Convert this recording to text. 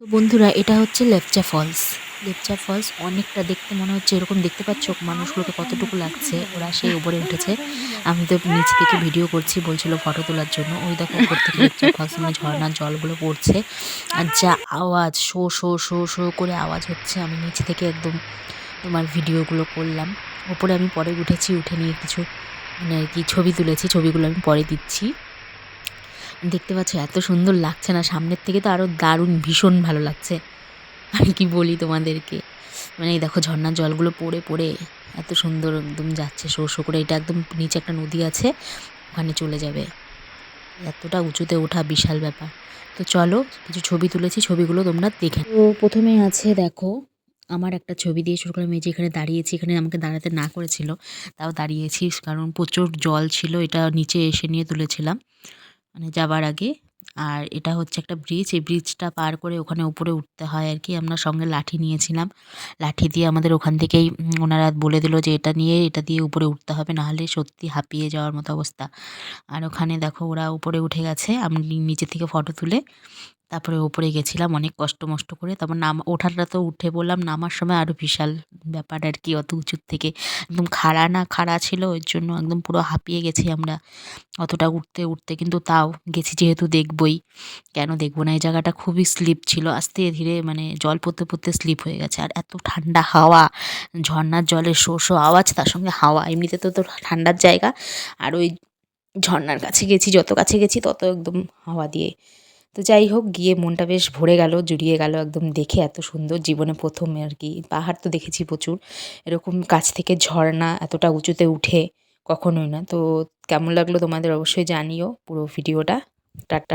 তো বন্ধুরা, এটা হচ্ছে লেপচা ফলস। লেপচা ফলস অনেকটা দেখতে মনে হচ্ছে এরকম দেখতে পাচ্ছ মানুষগুলোকে কতটুকু লাগছে। ওরা সেই উপরে উঠেছে। আমি তো নিচে থেকে ভিডিও করছি, বলছিল ফটো তোলার জন্য। ওই দেখো, উপর থেকে লেপচা ফলস মানে ঝর্ণার জলগুলো পড়ছে। আর যা আওয়াজ, শো শো শো শো করে আওয়াজ হচ্ছে, আমি নিচে থেকে একদম তোমার ভিডিওগুলো করলাম। ওপরে আমি পরে উঠেছি, উঠে নিয়ে কিছু মানে আর কি ছবি তুলেছি, ছবিগুলো আমি পরে দিচ্ছি। দেখতে পাচ্ছ, এত সুন্দর লাগছে না। সামনের থেকে তো আরও দারুণ, ভীষণ ভালো লাগছে। আমি কি বলি তোমাদেরকে? মানে এই দেখো, ঝর্ণার জলগুলো পড়ে পড়ে এত সুন্দর একদম যাচ্ছে। শো শো করে এটা একদম নিচে একটা নদী আছে, ওখানে চলে যাবে। এতটা উঁচুতে ওঠা বিশাল ব্যাপার। তো চলো, কিছু ছবি তুলেছি, ছবিগুলো তোমরা দেখে তো প্রথমে আছে দেখো, আমার একটা ছবি দিয়ে শুরু করে আমি যেখানে দাঁড়িয়েছি, এখানে আমাকে দাঁড়াতে না করেছিল, তাও দাঁড়িয়েছি। কারণ প্রচুর জল ছিল, এটা নিচে এসে নিয়ে তুলেছিলাম। মানে যাবার আগে। আর এটা হচ্ছে একটা ব্রিজ এই ব্রিজটা পার করে ওখানে উপরে উঠতে হয় আর কি। আমরা সঙ্গে লাঠি নিয়েছিলাম। লাঠি দিয়ে আমাদের ওখান থেকেই ওনারা বলে দিল যে এটা নিয়ে, এটা দিয়ে উপরে উঠতে হবে নাহলে সত্যি হাঁপিয়ে যাওয়ার মতো অবস্থা। আর ওখানে দেখো ওরা উপরে উঠে গেছে। আমি নিচে থেকে ফটো তুলে তারপরে ওপরে গেছিলাম, অনেক কষ্ট মষ্ট করে। তারপর নাম, ওঠাটা তো উঠে বললাম নামার সময় আরও বিশাল ব্যাপার আর কি, অত উঁচুর থেকে। একদম খাড়া না, খাড়া ছিল ওই জন্য একদম পুরো হাঁপিয়ে গেছি আমরা। অতটা উঠতে উঠতে কিন্তু তাও গেছি যেহেতু দেখবই। কেন দেখব না? এই জায়গাটা খুবই স্লিপ ছিল, আস্তে ধীরে মানে জল পড়তে পড়তে স্লিপ হয়ে গেছে। আর এত ঠান্ডা হাওয়া ঝর্নার জলের শো শো আওয়াজ, তার সঙ্গে হাওয়া। এমনিতে তো তো ঠান্ডার জায়গা, আর ওই ঝর্নার কাছে গেছি, যত কাছে গেছি তত একদম হাওয়া দিয়ে। তো যাই হোক, গিয়ে মনটা বেশ ভরে গেল, জুড়িয়ে গেল, একদম দেখে এত সুন্দর। জীবনে প্রথম আর কি, পাহাড় তো দেখেছি প্রচুর। এরকম কাছ থেকে ঝর্ণা এতটা উঁচুতে উঠে কখনোই না। তো কেমন লাগল তোমাদের অবশ্যই জানিও পুরো ভিডিওটা। টাটা।